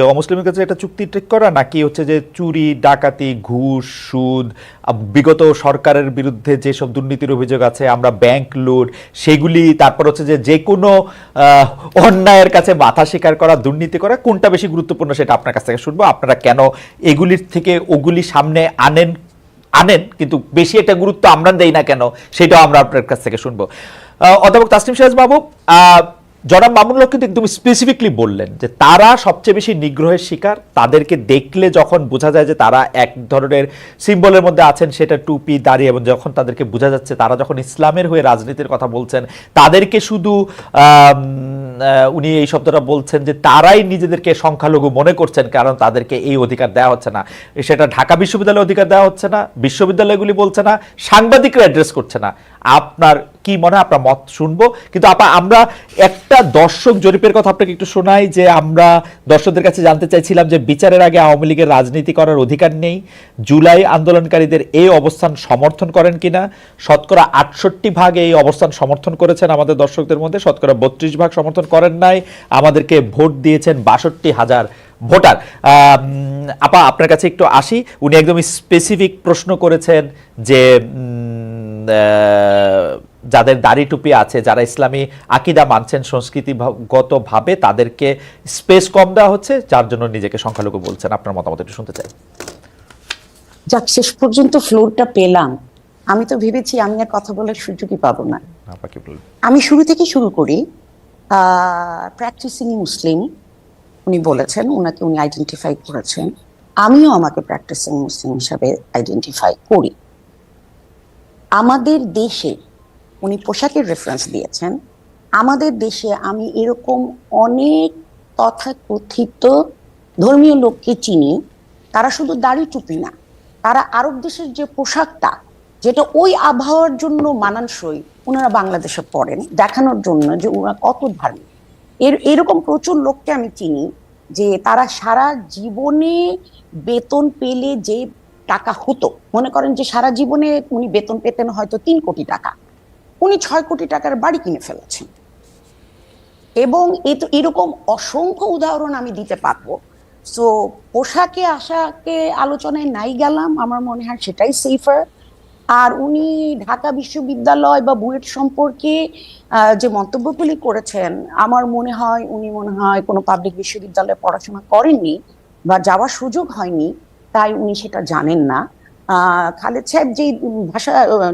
অমুসলিমের কাছে একটা চুক্তি ঠিক করা নাকি হচ্ছে যে চুরি, ডাকাতি, ঘুষ, সুদ বিগত সরকারের বিরুদ্ধে যেসব দুর্নীতির অভিযোগ আছে, আমরা ব্যাংক লুট, সেগুলি, তারপর হচ্ছে যে যে কোনো অন্যায়ের কাছে মাথা স্বীকার করা, দুর্নীতি করা, কোনটা বেশি গুরুত্বপূর্ণ সেটা আপনার কাছ থেকে শুনব। আপনারা কেন এগুলির থেকে ওগুলি সামনে আনেন আনেন, কিন্তু বেশি একটা গুরুত্ব আমরা দেই না কেন, সেটাও আমরা আপনার কাছ থেকে শুনব। অধ্যাপক তাসনিম সিরাজ বাবু জনাব মামুনুল হক কিন্তু একদম স্পেসিফিকলি বললেন যে তারা সবচেয়ে বেশি নিগ্রহের শিকার, তাদেরকে দেখলে যখন বোঝা যায় যে তারা এক ধরনের সিম্বলের মধ্যে আছেন, সেটা টুপি, দাড়ি এবং যখন তাদেরকে বোঝা যাচ্ছে তারা যখন ইসলামের হয়ে রাজনীতির কথা বলছেন, তাদেরকে শুধু উনি এই শব্দটা বলছেন যে তারাই নিজেদেরকে সংখ্যালঘু মনে করছেন কারণ তাদেরকে এই অধিকার দেওয়া হচ্ছে না। সেটা ঢাকা বিশ্ববিদ্যালয়ে অধিকার দেওয়া হচ্ছে না, বিশ্ববিদ্যালয়গুলি বলছে না, সাংবাদিকরা অ্যাড্রেস করছে না। আপনার কি মনে হয়? আপনার মত শুনব। কিন্তু আপা, আমরা একটা দর্শক জরিপের কথা আপনাকে একটু শোনাই যে আমরা দর্শকদের কাছে জানতে চাইছিলাম যে বিচারের আগে আওয়ামী লীগের রাজনীতি করার অধিকার নেই। জুলাই আন্দোলনকারীদের এই অবস্থান সমর্থন করেন কিনা? শতকরা আটষট্টি ভাগ এই অবস্থান সমর্থন করেছেন আমাদের দর্শকদের মধ্যে, শতকরা বত্রিশ ভাগ সমর্থন করেন নাই। আমাদেরকে ভোট দিয়েছেন বাষট্টি হাজার ভোটার। আপা, আপনার কাছে একটু আসি। উনি একদম স্পেসিফিক প্রশ্ন করেছেন যে যাদের দাড়ি টুপি আছে যারা ইসলামী আকিদা মানছেন সংস্কৃতিগতভাবে তাদেরকে স্পেস কম দেওয়া হচ্ছে যার জন্য নিজেকে সংখ্যালঘু বলছেন। আপনার মতামত একটু শুনতে চাই। যাক শেষ পর্যন্ত ফ্লোরটা পেলাম। আমি তো ভেবেছি আমি আর কথা বলার সুযোগই পাবো না। আমি শুরু থেকে শুরু করি। প্র্যাকটিসিং মুসলিম উনি বলেছেন ওনাকে উনি আইডেন্টিফাই করেছেন। আমিও আমাকে প্র্যাকটিসিং মুসলিম হিসাবে আইডেন্টিফাই করি। আমাদের দেশে উনি পোশাকের রেফারেন্স দিয়েছেন। আমাদের দেশে আমি এরকম অনেক তথাকথিত ধর্মীয় লোককে চিনি, তারা শুধু দাড়ি টুপি না, তারা আরব দেশের যে পোশাকটা, যেটা ওই আবহাওয়ার জন্য মানানসই, ওনারা বাংলাদেশে পড়েন দেখানোর জন্য যে ওনারা কত ধার্মিক এর, এরকম প্রচুর লোককে আমি চিনি যে তারা সারা জীবনে বেতন পেলে যে টাকা হতো, মনে করেন যে সারা জীবনে উনি বেতন পেতেন হয়তো তিন কোটি টাকা। উনি ছয় কোটি টাকার বাড়ি কিনে ফেলেছেন। এবং এ তো এরকম অসংখ্য উদাহরণ আমি দিতে পারব। সো পোশাকে, আশাকে আলোচনায় নাই গেলাম, আমার মনে হয় সেটাই সেফার আর উনি ঢাকা বিশ্ববিদ্যালয় বা বুয়েট সম্পর্কে যে মন্তব্যগুলি করেছেন, আমার মনে হয়, উনি মনে হয় কোনো পাবলিক বিশ্ববিদ্যালয়ে পড়াশোনা করেননি বা যাওয়ার সুযোগ হয়নি, তাই উনি সেটা জানেন না। খালেদ সাহেব যে ভাষা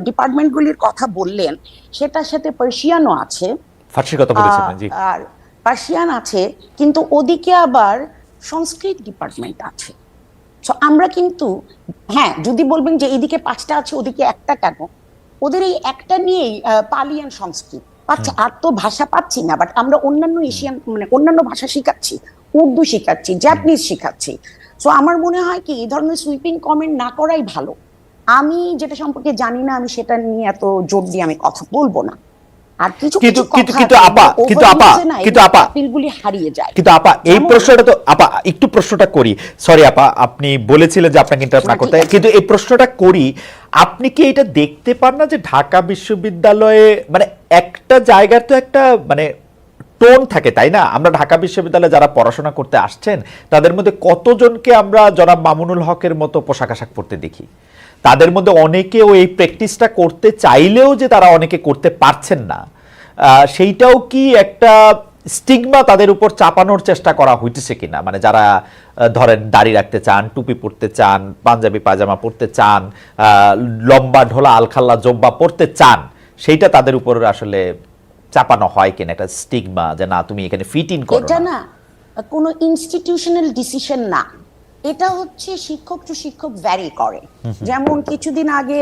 ডিপার্টমেন্টগুলির কথা বললেন সেটার সাথে পার্সিয়ানও আছে। ফার্সির কথা বলেছিলেন আর পার্সিয়ান আছে কিন্তু ওদিকে আবার সংস্কৃত ডিপার্টমেন্ট আছে। তো আমরা কিন্তু হ্যাঁ যদি বলবেন যে এদিকে পাঁচটা আছে ওদিকে একটা কেন? ওদের এই একটা নিয়েই পালিয়ান সংস্কৃত। পাচ্ছে আর তো ভাষা পাচ্ছি না বাট আমরা অন্যান্য এশিয়ান মানে অন্যান্য ভাষা শিখাচ্ছি উর্দু শিখাচ্ছি জাপানিজ শিখাচ্ছি। সো আমার মনে হয় কি এই ধরনের সুইপিং কমেন্ট না করাই ভালো। আমি যেটা সম্পর্কে জানি না আমি সেটা নিয়ে এত জোর দিয়ে আমি কথা বলব না। আর কিছু কিছু কিন্তু- আপা, কিন্তু আপা, কিন্তু আপা, আপিলগুলি হারিয়ে যায়। কিন্তু আপা এই প্রশ্নটা তো আপা একটু প্রশ্নটা করি। সরি আপা আপনি বলেছিলেন যে আপনাকে ইন্টারাপ্ট না না, করতে। কিন্তু এই প্রশ্নটা করি আপনি কি এটা দেখতে পান না যে ঢাকা বিশ্ববিদ্যালয়ে মানে একটা জায়গার তো একটা মানে টোন থাকে, তাই না? আমরা ঢাকা বিশ্ববিদ্যালয়ে যারা পড়াশোনা করতে আসছেন, তাদের মধ্যে কতজনকে আমরা জনাব মামুনুল হকের মতো পোশাক আশাক পরতে দেখি? তাদের মধ্যে অনেকেও এই প্র্যাকটিসটা করতে চাইলেও যে তারা অনেকে করতে পারছেন না। সেইটাও কি একটা স্টিগমা তাদের উপর চাপানোর চেষ্টা করা হইতেছে কিনা? মানে যারা ধরেন দাড়ি রাখতে চান, টুপি পরতে চান, পাঞ্জাবি পাজামা পরতে চান লম্বা ঢোলা, আলখাল্লা, জব্বা পরতে চান, সেইটা তাদের উপর আসলে চাপানো হয় কিনা একটা স্টিগমা যে না তুমি এখানে ফিট ইন করো এটা না। কোনো ইনস্টিটিউশনাল ডিসিশন না। এটা হচ্ছে শিক্ষক টু শিক্ষক ভ্যারি করে। যেমন কিছুদিন আগে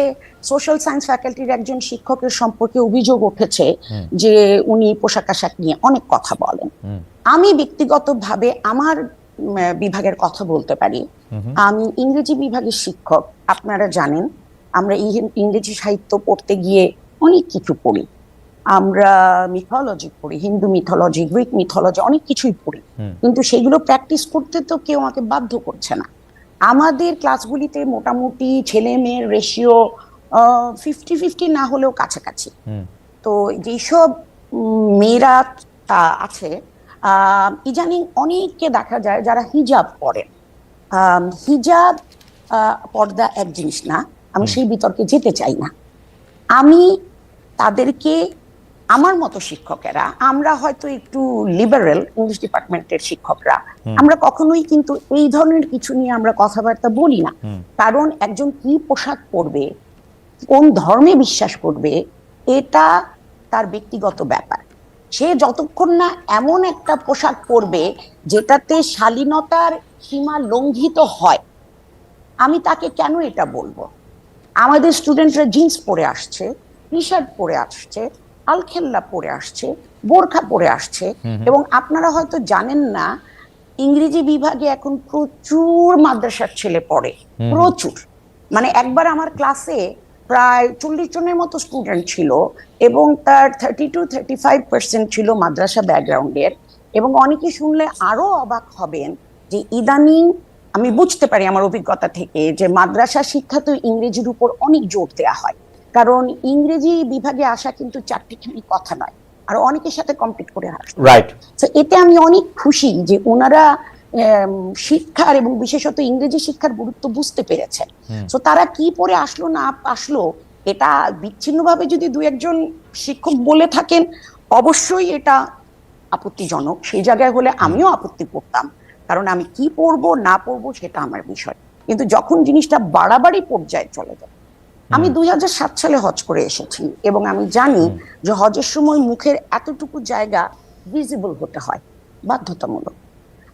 সোশ্যাল সায়েন্স ফ্যাকাল্টির একজন শিক্ষকের সম্পর্কে অভিযোগ উঠেছে যে উনি পোশাক আশাক নিয়ে অনেক কথা বলেন। আমি ব্যক্তিগতভাবে আমার বিভাগের কথা বলতে পারি। আমি ইংরেজি বিভাগের শিক্ষক আপনারা জানেন। আমরা ইংরেজি সাহিত্য পড়তে গিয়ে অনেক কিছু পড়ি। আমরা মিথোলজি পড়ি হিন্দু মিথোলজি গ্রিক মিথোলজি অনেক কিছুই পড়ি। কিন্তু সেগুলো প্র্যাকটিস করতে তো কেউ আমাকে বাধ্য করছে না। আমাদের ক্লাসগুলিতে মোটামুটি ছেলে মেয়ের রেশিও ফিফটি ফিফটি না হলেও কাছাকাছি। তো যেসব মেয়েরা আছে আহ, ইদানিং অনেককে দেখা যায় যারা হিজাব পরেন হিজাব পর্দা এক জিনিস না আমি সেই বিতর্কে যেতে চাই না। আমি তাদেরকে আমার মতো শিক্ষকেরা আমরা হয়তো একটু লিবারেল ইংলিশ ডিপার্টমেন্টের শিক্ষকরা আমরা কখনোই কিন্তু এই ধরনের কিছু নিয়ে আমরা কথাবার্তা বলি না। কারণ একজন কি পোশাক পরবে কোন ধর্মে বিশ্বাস করবে এটা তার ব্যক্তিগত ব্যাপার। সে যতক্ষণ না এমন একটা পোশাক পরবে যেটাতে শালীনতার সীমা লঙ্ঘিত হয় আমি তাকে কেন এটা বলব? আমাদের স্টুডেন্টরা জিন্স পরে আসছে টি শার্ট পরে আসছে আলখেল্লা পরে আসছে বোরখা পরে আসছে এবং আপনারা হয়তো জানেন না ইংরেজি বিভাগে এখন প্রচুর মাদ্রাসার ছেলে পড়ে প্রচুর। মানে একবার আমার ক্লাসে প্রায় চল্লিশ জনের মতো স্টুডেন্ট ছিল এবং তার thirty two thirty five percent ছিল মাদ্রাসা ব্যাকগ্রাউন্ডের এবং অনেকে শুনলে আরও অবাক হবেন যে ইদানিং আমি বুঝতে পারি আমার অভিজ্ঞতা থেকে যে মাদ্রাসা শিক্ষা তো ইংরেজির উপর অনেক জোর দেওয়া হয়। কারণ ইংরেজি বিভাগে আসা কিন্তু চারটিখানি কথা নয় আর অনেকের সাথে কম্পিট করে আসে রাইট তো এতে আমি অনেক খুশি যে ওনারা শিক্ষার এবং বিশেষত ইংরেজি শিক্ষার গুরুত্ব বুঝতে পেরেছেন। তো তারা কি পড়ে আসলো না আসলো এটা বিচ্ছিন্নভাবে যদি দু একজন শিক্ষক বলে থাকেন অবশ্যই এটা আপত্তিজনক। সেই জায়গায় হলে আমিও আপত্তি করতাম কারণ আমি কি পড়ব না পড়ব সেটা আমার বিষয়। কিন্তু যখন জিনিসটা বাড়াবাড়ি পর্যায়ে চলে যায় আমি দুই সাত সালে হজ করে এসেছি এবং আমি জানি যে হজের সময় মুখের এতটুকু জায়গা ভিজিবল হতে হয় বাধ্যতামূলক।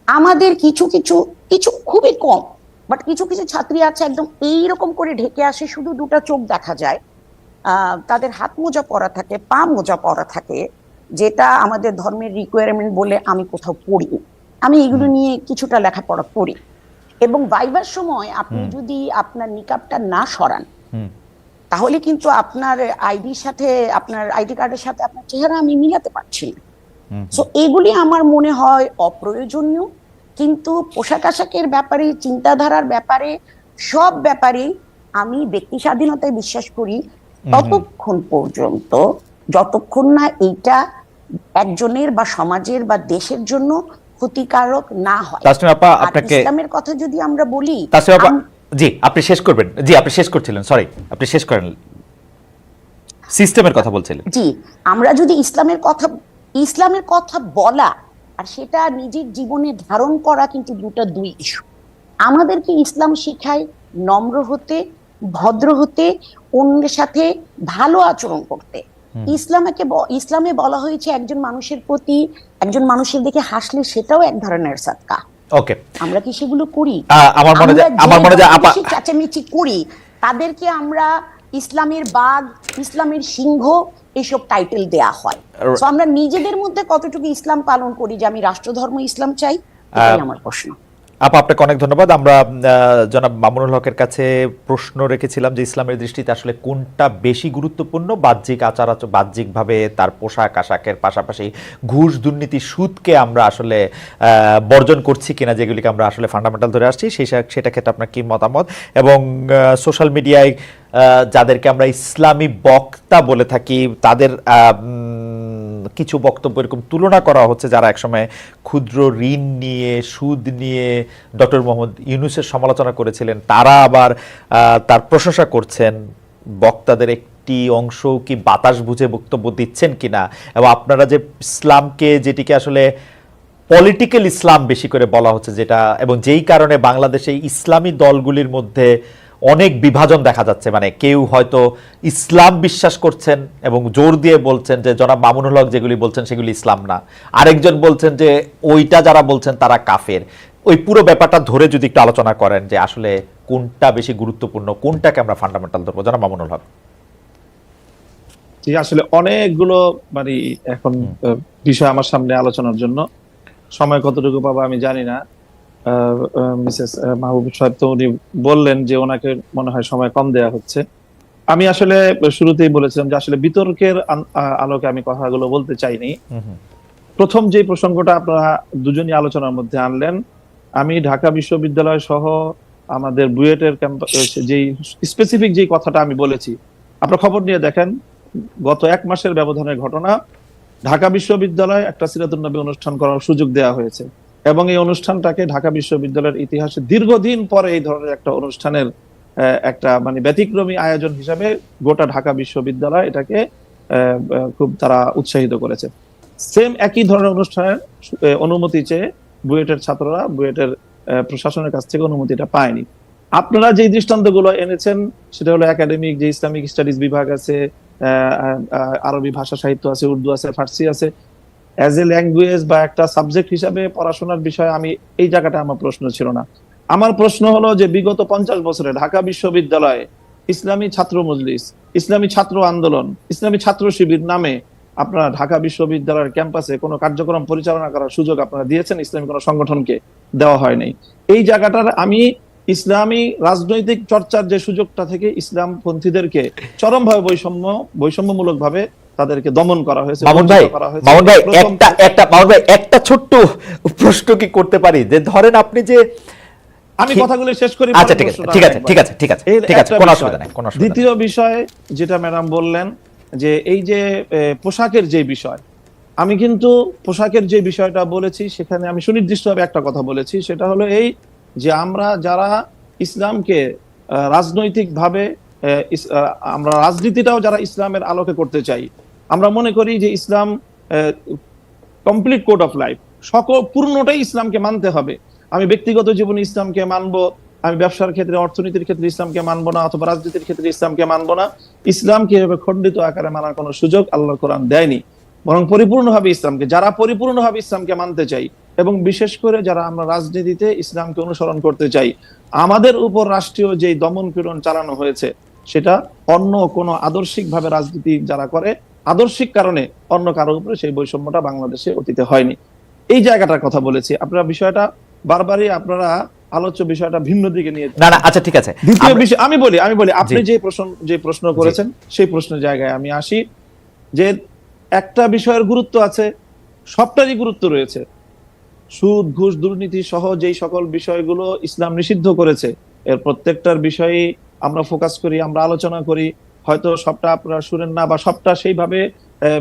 আমাদের কিছু কিছু কিছু খুবই কম বাট কিছু কিছু ছাত্রী আছে একদম এইরকম করে ঢেকে আসে শুধু দুটো চোখ দেখা যায়। তাদের হাত মোজা পরা থাকে পা মোজা পরা থাকে যেটা আমাদের ধর্মের রিকোয়ারমেন্ট বলে আমি কোথাও পড়ি। আমি এগুলো নিয়ে কিছুটা লেখাপড়া করি। এবং ভাইবার সময় আপনি যদি আপনার নিকাবটা না সরান তাহলে কিন্তু আপনার আইডির সাথে আপনার আইডি কার্ডের সাথে আপনার চেহারা আমি মিলাতে পারছি না। সো এগুলি আমার মনে হয় অপ্রয়োজনীয়। কিন্তু পোশাক আশাকের ব্যাপারে চিন্তাধারার ব্যাপারে সব ব্যাপারে আমি ব্যক্তি স্বাধীনতায় বিশ্বাস করি ততক্ষণ পর্যন্ত যতক্ষণ না এইটা একজনের বা সমাজের বা দেশের জন্য ক্ষতিকারক না হয়। ইসলামের কথা যদি আমরা বলি জি আপনি শেষ করবেন। জি আপনি শেষ করছিলেন সরি আপনি শেষ করেন। সিস্টেমের কথা বলছিলেন। জি আমরা যদি ইসলামের কথা ইসলামের কথা বলা আর সেটা নিজের জীবনে ধারণ করা কিন্তু দুটো দুই ইস্যু আমাদেরকে ইসলাম শেখায় নম্র হতে ভদ্র হতে অন্যের সাথে ভালো আচরণ করতে। ইসলামকে ইসলামে বলা হয়েছে একজন মানুষের প্রতি একজন মানুষের দিকে হাসলে সেটাও এক ধরনের সাদকা। ওকে আমরা কি সেগুলো করি? আমার মনে হয়- আমার মনে হয় আপা- চেঁচামেচি করি তাদেরকে আমরা ইসলামের বাঘ ইসলামের সিংহ এইসব টাইটেল দেয়া হয়। তো আমরা নিজেদের মধ্যে কতটুকু ইসলাম পালন করি যে আমি রাষ্ট্রধর্ম ইসলাম চাই? এটাই আমার প্রশ্ন। আপা, আপনাকে অনেক ধন্যবাদ। আমরা জনাব মামুনুল হকের কাছে প্রশ্ন রেখেছিলাম যে ইসলামের দৃষ্টিতে আসলে কোনটা বেশি গুরুত্বপূর্ণ? বাহ্যিক আচার আচর বাহ্যিকভাবে তার পোশাক, আশাকের পাশাপাশি ঘুষ, দুর্নীতি, সুদকে আমরা আসলে বর্জন করছি কিনা যেগুলিকে আমরা আসলে ফান্ডামেন্টাল ধরে আসছি, সেই সেটা ক্ষেত্রে আপনার কী মতামত? এবং সোশ্যাল মিডিয়ায় যাদেরকে আমরা ইসলামী বক্তা বলে থাকি, তাদের কিছু বক্তব্য এরকম তুলনা করা হচ্ছে যারা একসময় ক্ষুদ্র ঋণ নিয়ে, সুদ নিয়ে ডক্টর মোহাম্মদ ইউনুসের সমালোচনা করেছিলেন, তারা আবার তার প্রশংসা করছেন। বক্তাদের একটি অংশ কি বাতাস বুঝে বক্তব্য দিচ্ছেন কিনা? এবং আপনারা যে ইসলামকে, যেটিকে আসলে পলিটিক্যাল ইসলাম বেশি করে বলা হচ্ছে যেটা, এবং যেই কারণে বাংলাদেশে ইসলামী দলগুলির মধ্যে অনেক বিভাজন দেখা যাচ্ছে। মানে কেউ হয়তো ইসলাম বিশ্বাস করছেন এবং জোর দিয়ে বলছেন যে জনাব মামুনুল হক যেগুলি বলছেন সেগুলি ইসলাম না। আরেকজন বলছেন যে ওইটা যারা বলছেন তারা কাফের। ওই পুরো ব্যাপারটা ধরে যদি একটু আলোচনা করেন যে আসলে কোনটা বেশি গুরুত্বপূর্ণ কোনটাকে আমরা ফান্ডামেন্টাল ধরবো? জনাব মামুনুল হক। আসলে অনেকগুলো মানে এখন বিষয় আমার সামনে আলোচনার জন্য। সময় কতটুকু পাবো আমি জানি না। মিসেস মাহবুব সাহেব তো উনি বললেন যে ওনাকে মনে হয় সময় কম দেয়া হচ্ছে। আমি আসলে শুরুতেই বলেছিলাম যে আসলে বিতর্কের আলোকে আমি কথাগুলো বলতে চাইনি। প্রথম যে প্রসঙ্গটা আপনারা দুজনই আলোচনার মধ্যে আনলেন আমি ঢাকা বিশ্ববিদ্যালয় সহ আমাদের বুয়েটের ক্যাম্পাস যেই স্পেসিফিক যেই কথাটা আমি বলেছি আপনারা খবর নিয়ে দেখেন গত এক মাসের ব্যবধানের ঘটনা ঢাকা বিশ্ববিদ্যালয় একটা সিরাতুল নবী অনুষ্ঠান করার সুযোগ দেওয়া হয়েছে। এবং এই অনুষ্ঠানটাকে ঢাকা বিশ্ববিদ্যালয়ের ইতিহাসে দীর্ঘদিন পরে এই ধরনের একটা অনুষ্ঠানের একটা মানে ব্যতিক্রমী আয়োজন হিসাবে গোটা ঢাকা বিশ্ববিদ্যালয় এটাকে খুব তারা উৎসাহিত করেছে। সেম একই ধরনের অনুষ্ঠানের অনুমতি চেয়ে বুয়েটের ছাত্ররা, বুয়েটের প্রশাসনের কাছ থেকে অনুমতিটা পায়নি। আপনারা যে দৃষ্টান্তগুলো এনেছেন, সেটা হলো একাডেমিক যে ইসলামিক স্টাডিজ বিভাগ আছে আরবি ভাষা সাহিত্য আছে, উর্দু আছে, ফার্সি আছে অ্যাজ এ ল্যাঙ্গুয়েজ বা একটা সাবজেক্ট হিসাবে পড়াশোনার বিষয়ে আমি এই জায়গাটা আমার প্রশ্ন ছিল না। আমার প্রশ্ন হলো যে বিগত পঞ্চাশ বছরে ঢাকা বিশ্ববিদ্যালয়ে ইসলামী ছাত্র মজলিস, ইসলামী ছাত্র আন্দোলন, ইসলামী ছাত্র শিবির নামে আপনারা ঢাকা বিশ্ববিদ্যালয়ের ক্যাম্পাসে কোনো কার্যক্রম পরিচালনা করার সুযোগ আপনারা দিয়েছেন, ইসলামী কোনো সংগঠনকে দেওয়া হয় নাই। এই জায়গাটার আমি ইসলামী রাজনৈতিক চর্চার যে সুযোগটা থেকে ইসলাম পন্থীদেরকে চরমভাবে বৈষম্য বৈষম্যমূলক ভাবে তাদেরকে দমন করা হয়েছে মামুন ভাই। মামুন ভাই একটা একটা মামুন ভাই একটা ছোট্ট প্রশ্ন কি করতে পারি যে ধরেন আপনি যে আমি কথাগুলো শেষ করি আচ্ছা ঠিক আছে ঠিক আছে ঠিক আছে ঠিক আছে ঠিক আছে কোনো অসুবিধা নাই কোনো অসুবিধা নেই। দ্বিতীয় বিষয় যেটা ম্যাডাম বললেন যে এই যে পোশাকের যে বিষয় আমি কিন্তু পোশাকের যে বিষয়টা বলেছি সেখানে আমি সুনির্দিষ্টভাবে একটা কথা বলেছি সেটা হলো এই যে আমরা যারা ইসলামকে রাজনৈতিক ভাবে আমরা রাজনীতিটাও যারা ইসলামের আলোকে করতে চাই আমরা মনে করি যে ইসলাম কমপ্লিট কোড অফ লাইফ সকল, পূর্ণটাই ইসলামকে মানতে হবে। আমি ব্যক্তিগত জীবনে ইসলামকে মানব, আমি ব্যবসার ক্ষেত্রে, অর্থনীতির ক্ষেত্রে ইসলামকে মানবো না, অথবা রাজনীতির ক্ষেত্রে ইসলামকে মানবো না। ইসলামকে এভাবে খণ্ডিত আকারে মানার কোনো সুযোগ আল্লাহ কোরআন দেয়নি। বরং পরিপূর্ণভাবে ইসলামকে, যারা পরিপূর্ণভাবে ইসলামকে মানতে চাই, এবং বিশেষ করে যারা আমরা রাজনীতিতে ইসলামকে অনুসরণ করতে চাই, আমাদের উপর রাষ্ট্রীয় যে দমন পীড়ন চালানো হয়েছে, সেটা অন্য কোনো আদর্শিকভাবে রাজনীতি যারা করে আদর্শিক কারণে অন্য কারোর উপরে সেই বৈষম্যটা বাংলাদেশে অতীতে হয়নি। এই জায়গাটার কথা বলেছি। আপনারা বিষয়টা বারবারই আপনারা আলোচ্য বিষয়টা ভিন্ন দিকে নিয়ে না না আচ্ছা ঠিক আছে। দ্বিতীয় বিষয় আমি বলি আমি বলি আপনি যে প্রশ্ন যে প্রশ্ন করেছেন সেই প্রশ্নের জায়গায় আমি আসি যে একটা বিষয়ের গুরুত্ব আছে সবটারই গুরুত্ব রয়েছে। সুদ ঘুষ দুর্নীতি সহ যেই সকল বিষয়গুলো ইসলাম নিষিদ্ধ করেছে এর প্রত্যেকটার বিষয়ে আমরা ফোকাস করি আমরা আলোচনা করি। হয়তো সবটা আপনারা শুনেন না বা সবটা সেইভাবে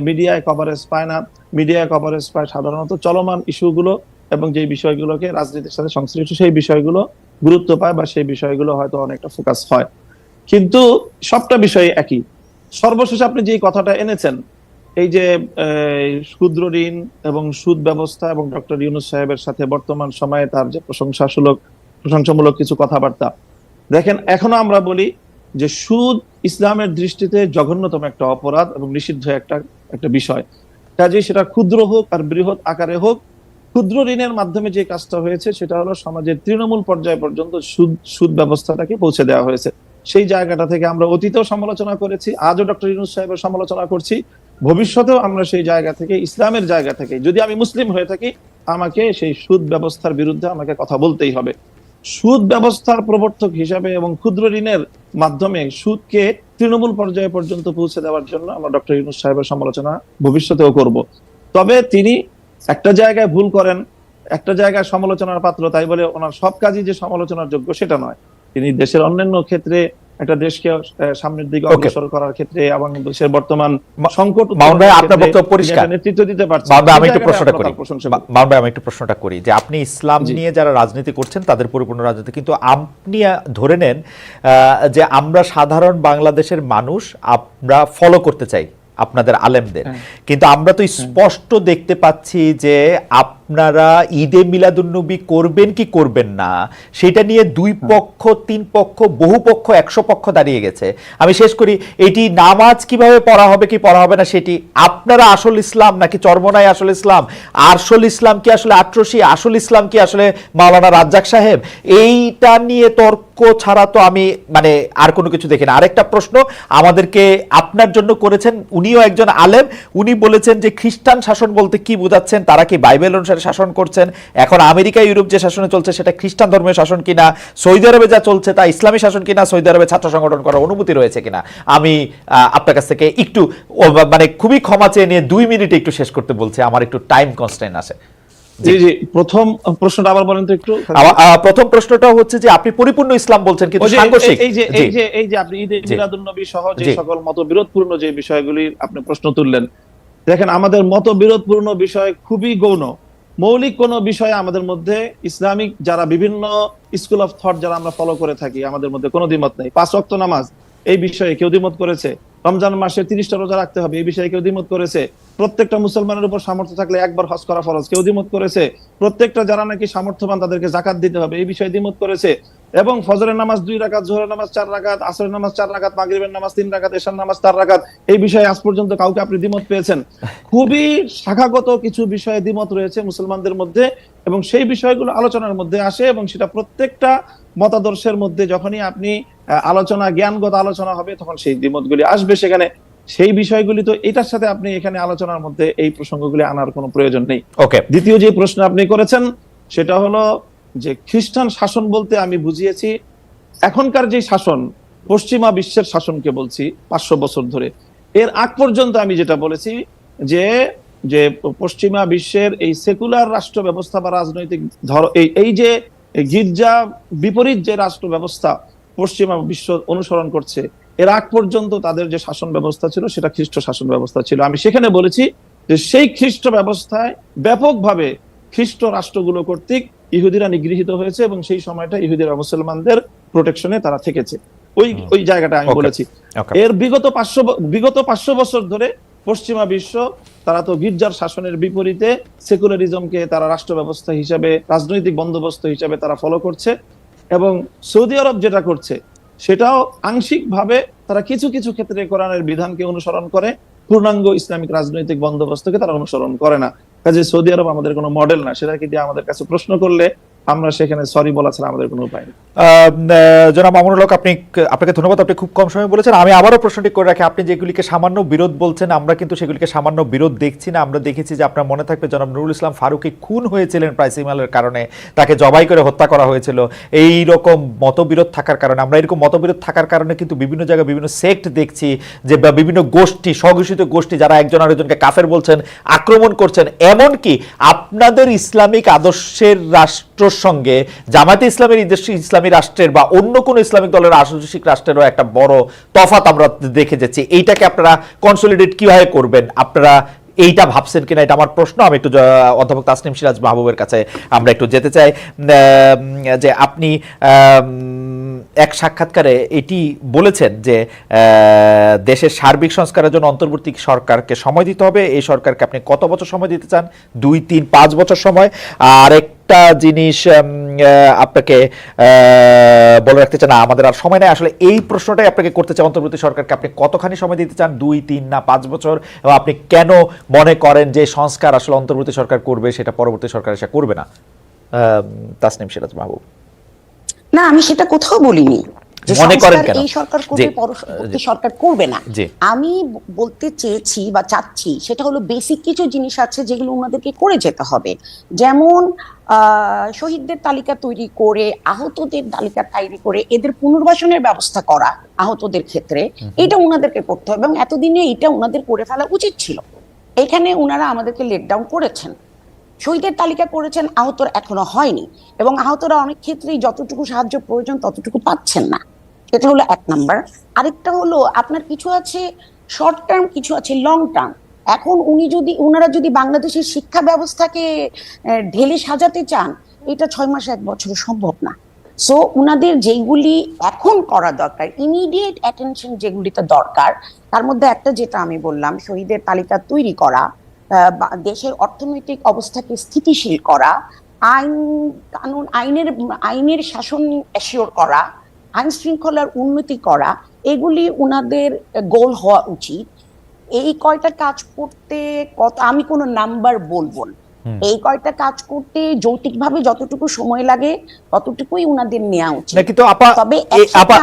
মিডিয়ায় কভারেজ পায় না। মিডিয়ায় কভারেজ পায় সাধারণত চলমান ইস্যুগুলো এবং যে বিষয়গুলোকে রাজনীতির সাথে সংশ্লিষ্ট সেই বিষয়গুলো গুরুত্ব পায় বা সেই বিষয়গুলো হয়তো অনেকটা ফোকাস হয়। কিন্তু সবটা বিষয় একই। সর্বশেষ আপনি যে কথাটা এনেছেন, এই যে ক্ষুদ্র ঋণ এবং সুদ ব্যবস্থা এবং ডক্টর ইউনুস সাহেবের সাথে বর্তমান সময়ে তার যে প্রশংসাসূলক, প্রশংসামূলক কিছু কথাবার্তা। দেখেন, এখনও আমরা বলি যে সুদ ইসলামের দৃষ্টিতে জঘন্যতম একটা অপরাধ এবং নিষিদ্ধ একটা একটা বিষয়। কাজেই সেটা ক্ষুদ্র হোক আর বৃহৎ আকারে হোক, ক্ষুদ্র ঋণের মাধ্যমে যে কাজটা হয়েছে, সেটা হলো সমাজের তৃণমূল পর্যায় পর্যন্ত সুদ সুদ ব্যবস্থাটাকে পৌঁছে দেওয়া হয়েছে। সেই জায়গাটা থেকে আমরা অতীতেও সমালোচনা করেছি, আজও ডক্টর ইউনুস সাহেবের সমালোচনা করছি। ভবিষ্যতেও আমরা সেই জায়গা থেকে, ইসলামের জায়গা থেকে, যদি আমি মুসলিম হয়ে থাকি, আমাকে সেই সুদ ব্যবস্থার বিরুদ্ধে আমাকে কথা বলতেই হবে। সুদ ব্যবস্থার প্রবর্তক হিসাবে এবং ক্ষুদ্র ঋণের মাধ্যমে সুদকে তৃণমূল পর্যায়ে পর্যন্ত পৌঁছে দেওয়ার জন্য আমরা ডক্টর ইউনুস সাহেবের সমালোচনা ভবিষ্যতেও করব। তবে তিনি একটা জায়গায় ভুল করেন, একটা জায়গায় সমালোচনার পাত্র, তাই বলে ওনার সব কাজই যে সমালোচনার যোগ্য সেটা নয়। তিনি দেশের অন্যান্য ক্ষেত্রে একটা দেশকে সামনের দিকে. অগ্রসর করার ক্ষেত্রে এবং দেশের বর্তমান সংকট মামুন ভাই, আপনার বক্তব্য পরিষ্কার। নেতৃত্ব দিতে পারছেন। মামুন ভাই, আমি একটু প্রশ্নটা করি। তার প্রশংসা মা- মামুন ভাই, আমি একটু প্রশ্নটা করি যে আপনি ইসলাম নিয়ে যারা রাজনীতি করছেন তাদের পরিপূর্ণ রাজনীতি। কিন্তু আপনি ধরে নেন আহ, যে আমরা সাধারণ বাংলাদেশের মানুষ আমরা ফলো করতে চাই আপনাদের আলেমদের। হ্যাঁ। কিন্তু আমরা তো স্পষ্ট দেখতে পাচ্ছি যে আপনারা ঈদে মিলাদুন্নবী করবেন কি করবেন না সেটা নিয়ে দুই। পক্ষ তিন পক্ষ বহু পক্ষ একশো পক্ষ দাঁড়িয়ে গেছে। আমি শেষ করি এটি নামাজ কীভাবে পড়া হবে কি পড়া হবে না সেটি আপনারা আসল ইসলাম নাকি চর্মনাই আসল ইসলাম? আসল ইসলাম কি আসলে আট্রসি? আসল ইসলাম কি আসলে মাওলানা রাজ্জাক সাহেব? এইটা নিয়ে তর্ক ছাড়া তো আমি মানে আর কোনো কিছু দেখি না। আরেকটা প্রশ্ন আমাদেরকে আপনার জন্য করেছেন উনিও একজন আলেম উনি বলেছেন যে খ্রিস্টান শাসন বলতে কি বোঝাচ্ছেন তারা কি বাইবেল অনুসারে শাসন করছেন। এখন আমেরিকা ইউরোপ যে শাসনে চলছে সেটা খ্রিস্টান ধর্মীয় শাসন কিনা সৌদি আরবে যা চলছে তা ইসলামী শাসন কিনা সৌদি আরবে ছাত্র সংগঠন করার অনুমতি রয়েছে কিনা আমি আপনার কাছ থেকে একটু মানে খুবই ক্ষমা চেয়ে নিয়ে দুই মিনিটে একটু শেষ করতে বলছি আমার একটু টাইম কনস্ট্যান্ট আছে। জি জি প্রথম প্রশ্নটা আবার বলেন তো একটু। প্রথম প্রশ্নটা হচ্ছে যে আপনি পরিপূর্ণ ইসলাম বলছেন কিন্তু সাংঘর্ষিক। এই যে এই যে এই যে আপনি ঈদে জি। মিলাদুন্নবী সহ যে। সকল মতবিরোধপূর্ণ যে বিষয়গুলি আপনি প্রশ্ন তুললেন দেখেন আমাদের মতবিরোধপূর্ণ বিষয় খুবই গৌণ। মৌলিক কোন বিষয়ে আমাদের মধ্যে ইসলামিক যারা বিভিন্ন স্কুল অফ থট যারা আমরা ফলো করে থাকি, আমাদের মধ্যে কোনো দ্বিমত নেই। পাঁচ রক্ত নামাজ, এই বিষয়ে কেউ দ্বিমত করেছে? রমজান মাসে তিরিশটা রোজা রাখতে হবে, এই বিষয়ে কেউ দ্বিমত করেছে? প্রত্যেকটা মুসলমানের উপর সামর্থ্য থাকলে একবার হজ করা ফরজ, কেউ দ্বিমত করেছে? প্রত্যেকটা যারা নাকি সামর্থ্যবান তাদেরকে জাকাত দিতে হবে, এই বিষয়ে দ্বিমত করেছে? এবং ফজরের নামাজ দুই রাকাত জোহরের নামাজ চার রাকাত আসরের নামাজ চার রাকাত মাগরিবের নামাজ তিন রাকাত এশার নামাজ চার রাকাত। এই বিষয়ে আজ পর্যন্ত কাউকে আপনি দ্বিমত পেয়েছেন। খুবই শাখাগত কিছু বিষয়ে দ্বিমত রয়েছে মুসলমানদের মধ্যে এবং সেই বিষয়গুলো আলোচনার মধ্যে আসে এবং সেটা প্রত্যেকটা মতাদর্শের মধ্যে যখনই আপনি আলোচনা জ্ঞানগত আলোচনা হবে তখন সেই দ্বিমতগুলি আসবে সেখানে। সেই বিষয়গুলি তো এটার সাথে আপনি এখানে আলোচনার মধ্যে এই প্রসঙ্গগুলি আনার কোনো প্রয়োজন নেই। ওকে দ্বিতীয় যে প্রশ্ন আপনি করেছেন সেটা হলো যে খ্রিস্টান শাসন বলতে আমি বুঝিয়েছি, এখনকার যে শাসন, পশ্চিমা বিশ্বের শাসনকে বলছি, পাঁচশো বছর ধরে, এর আগ পর্যন্ত আমি যেটা বলেছি যে যে পশ্চিমা বিশ্বের এই সেকুলার রাষ্ট্র ব্যবস্থা বা রাজনৈতিক ধর, এই এই যে গির্জা বিপরীত যে রাষ্ট্র ব্যবস্থা পশ্চিমা বিশ্ব অনুসরণ করছে, এর আগ পর্যন্ত তাদের যে শাসন ব্যবস্থা ছিল সেটা খ্রিস্ট শাসন ব্যবস্থা ছিল। আমি সেখানে বলেছি যে সেই খ্রিস্ট ব্যবস্থায় ব্যাপকভাবে খ্রিস্ট রাষ্ট্রগুলো কর্তৃক ইহুদিরা নিগৃহীত হয়েছে এবং সেই সময়টা ইহুদিরা মুসলমানদের প্রোটেকশনে তারা থেকেছে। ওই ওই জায়গাটা আমি বলেছি। এর বিগত পাঁচশো বিগত পাঁচশো বছর ধরে পশ্চিমা বিশ্ব তারা তো গির্জার শাসনের বিপরীতে সেকুলারিজমকে তারা রাষ্ট্র ব্যবস্থা হিসাবে রাজনৈতিক বন্দোবস্ত হিসাবে তারা ফলো করছে এবং সৌদি আরব যেটা করছে সেটাও আংশিকভাবে তারা কিছু কিছু ক্ষেত্রে কোরআনের বিধানকে অনুসরণ করে পূর্ণাঙ্গ ইসলামিক রাজনৈতিক বন্দোবস্তকে তারা অনুসরণ করে না। কাজে সৌদি আরব আমাদের কোনো মডেল না। সেটাকে কিন্তু আমাদের কাছে প্রশ্ন করলে আমরা সেখানে সরি বলা ছাড়া আমাদের কোনো উপায় নেই। জনাব মামুনুল হক, আপনি, আপনাকে ধন্যবাদ। আপনি খুব কম সময় বলেছেন। আমি আবারও প্রশ্নটি করে রাখি, আপনি যেগুলিকে সামান্য বিরোধ বলছেন, আমরা কিন্তু সেগুলিকে সামান্য বিরোধ দেখছি না। আমরা দেখেছি যে আপনার মনে থাকবে, জনাব নুরুল ইসলাম ফারুকি খুন হয়েছিলেন প্রাইসিমালের কারণে। তাকে জবাই করে হত্যা করা হয়েছিল। এই রকম মতবিরোধ থাকার কারণে, আমরা এরকম মতবিরোধ থাকার কারণে কিন্তু বিভিন্ন জায়গায় বিভিন্ন সেক্ট দেখছি যে বিভিন্ন গোষ্ঠী, স্বঘোষিত গোষ্ঠী যারা একজন আরেকজনকে কাফের বলছেন, আক্রমণ করছেন। এমনকি আপনাদের ইসলামিক আদর্শের রাষ্ট্রের সঙ্গে জামাতে ইসলামের ইসলামী রাষ্ট্রের বা অন্য কোনো ইসলামিক দলের আদর্শিক রাষ্ট্রেরও একটা বড় তফাত আমরা দেখে যাচ্ছি। এইটাকে আপনারা কনসলিডেট কীভাবে করবেন? আপনারা এইটা ভাবছেন কিনা? এটা আমার প্রশ্ন। আমি একটু অধ্যাপক তাসনিম সিরাজ মাহবুবের কাছে আমরা একটু যেতে চাই। যে আপনি এক সাক্ষাৎকারে এটি বলেছেন যে দেশের সার্বিক সংস্কারের জন্য অন্তর্বর্তী সরকারকে সময় দিতে হবে। এই সরকারকে আপনি কত বছর সময় দিতে চান? দুই, তিন, পাঁচ বছর সময়। আর একটা জিনিস আপনাকে বলে রাখতে চান আমাদের আর সময় নেই। আসলে এই প্রশ্নটাই আপনাকে করতে চাই অন্তর্বর্তী সরকারকে। আপনি কতখানি সময় দিতে চান? দুই, তিন না পাঁচ বছর? এবং আপনি কেন মনে করেন যে সংস্কার আসলে অন্তর্বর্তী সরকার করবে, সেটা পরবর্তী সরকার এসে করবে না? তাসনিম সিরাজ মাহবুব। না আমি সেটা কোথাও বলিনি মনে করেন কেন? এই সরকার করবে পরবর্তী সরকার করবে না। আমি বলতে চেয়েছি বা চাচ্ছি সেটা হলো বেসিক কিছু জিনিস আছে যেগুলো ওনাদেরকে করে যেতে হবে। যেমন আহ, শহীদদের তালিকা তৈরি করে আহতদের তালিকা তৈরি করে এদের পুনর্বাসনের ব্যবস্থা করা আহতদের ক্ষেত্রে। এটা ওনাদেরকে করতে হবে এবং এতদিনে এটা ওনাদের করে ফেলা উচিত ছিল। এখানে ওনারা আমাদেরকে লেট ডাউন করেছেন। শহীদের তালিকা করেছেন, আহতর এখনও হয়নি এবং আহতরা অনেক ক্ষেত্রেই যতটুকু সাহায্য প্রয়োজন ততটুকু পাচ্ছেন না। এটা হলো এক নাম্বার। আরেকটা হলো, আপনার কিছু আছে শর্ট টার্ম কিছু আছে লং টার্ম এখন উনি যদি ওনারা যদি বাংলাদেশের শিক্ষা ব্যবস্থাকে ঢেলে সাজাতে চান, এটা ছয় মাস এক বছরে সম্ভব না। সো উনাদের যেগুলি এখন করা দরকার ইমিডিয়েট অ্যাটেনশন যেগুলিতে দরকার, তার মধ্যে একটা যেটা আমি বললাম, শহীদের তালিকা তৈরি করা দেশের অর্থনৈতিক অবস্থাকে স্থিতিশীল করা, আইন, কানুন, আইনের আইনের শাসন অ্যাসিওর করা, আইন শৃঙ্খলার উন্নতি করা, এগুলি ওনাদের গোল হওয়া উচিত এই কয়টা কাজ করতে কত আমি কোনো নাম্বার বলব না। এই কয়টা কাজ করতে যৌতিকভাবে যতটুকু সময় লাগে ততটুকুই উনাদের নেওয়া উচিত। কিন্তু আপা তবে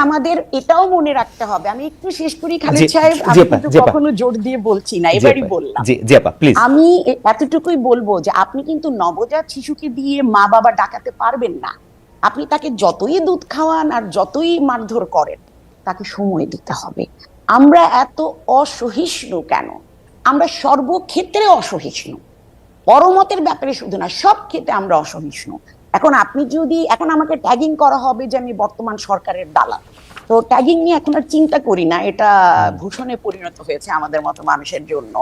আমাদের এটাও মনে রাখতে হবে। আমি একটু শেষ করি খালিদ সাহেব আমি কিন্তু কখনো জোর দিয়ে বলছি না এবারই বললাম। জি জি আপা প্লিজ আমি এতটুকুই বলব যে আপনি কিন্তু নবজাত শিশুকে দিয়ে মা বাবা ডাকাতে পারবেন না। আপনি তাকে যতই দুধ খাওয়ান আর যতই মারধর করেন তাকে সময় দিতে হবে। আমরা এত অসহিষ্ণু কেন? আমরা সর্বক্ষেত্রে অসহিষ্ণু। পরমতের ব্যাপারে শুধু না সব ক্ষেত্রে আমরা অসহিষ্ণু। এখন আপনি যদি এখন আমাকে ট্যাগিং করা হবে যে আমি বর্তমান সরকারের দালাল। তো ট্যাগিং নিয়ে এখন আর চিন্তা করি না এটা ভূষণে পরিণত হয়েছে আমাদের মতো মানুষের জন্য।